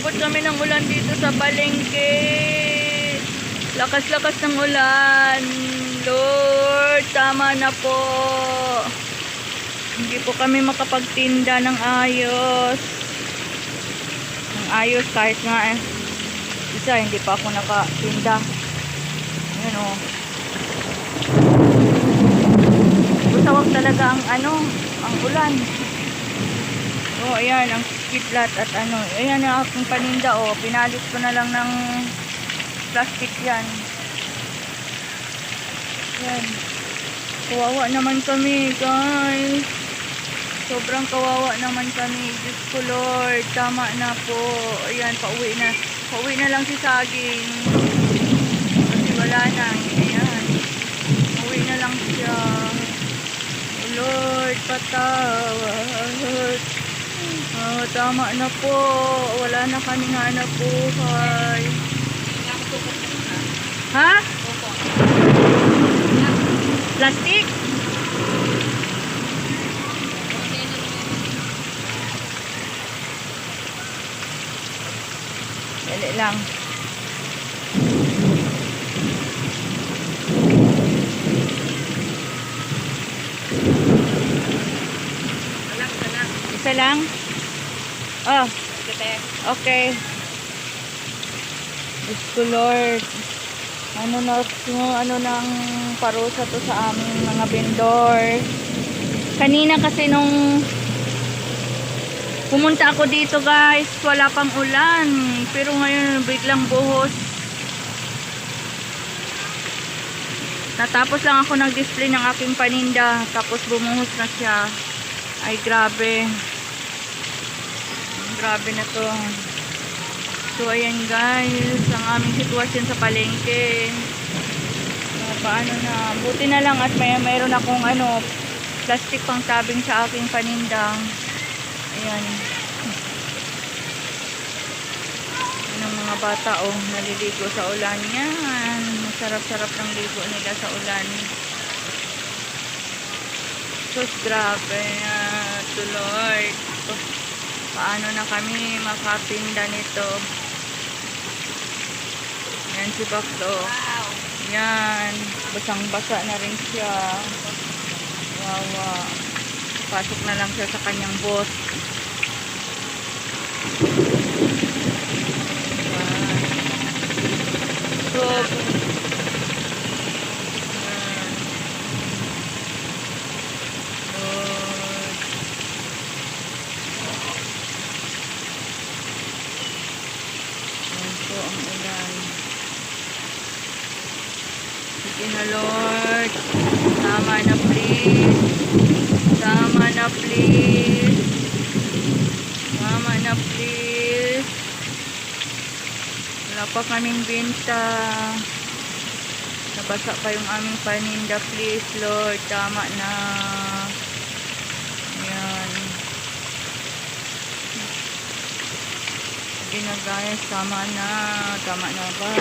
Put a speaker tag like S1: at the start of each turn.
S1: Inabot kami ng ulan dito sa palengke. Lakas-lakas ng ulan. Lord, tama na po. Hindi po kami makapagtinda ng ayos. Ng ayos kahit nga eh. Isa, hindi pa ako nakatinda. Ayan o. Busawag talaga ang ano, ang ulan. Oh, ayan, ang kidlat at ano. Ayan ang aking paninda, oh. Pinalit ko na lang ng plastic yan. Ayan. Kawawa naman kami, guys. Sobrang kawawa naman kami. Diyos ko, Lord. Tama na po. Ayan, pauwi na. Pauwi na lang si Saging. Kasi wala na. Ayan. Pauwi na lang siya. Lord, patawad. Oh, tama na po. Wala na kaming hanap buhay. Ha? Plastic? Dali lang. Isa lang? Oh, okay. Ko Lord. Ano na, ano nang parusa to sa aming mga vendor. Kanina kasi nung pumunta ako dito guys, wala pang ulan. Pero ngayon biglang buhos. Natapos lang ako nag-display ng aking paninda. Tapos bumuhos na siya. Ay grabe. Grabe na to. So, ayan guys, ang aming sitwasyon sa palengke. Uh, paano na, buti na lang at may mayroon akong ano, plastic pang tabing sa aking panindang. Ayan. Ang mga bata, oh, naliligo sa ulan. Yan, masarap-sarap ng ligo nila sa ulan. Sus, grabe na, to Lord. Oh, paano na kami makapinda nito? Yan si Baklo. Yan. Basang-basa na rin siya. Wawa. Pasok na lang siya sa kanyang boss. Po ang ulan. Sige na Lord. Tama na please. Tama na please. Tama na please. Wala pa kaming binta. Nabasa pa yung aming paninda please Lord. Tama na. Sige na guys. Tama na. Tama na. Bye.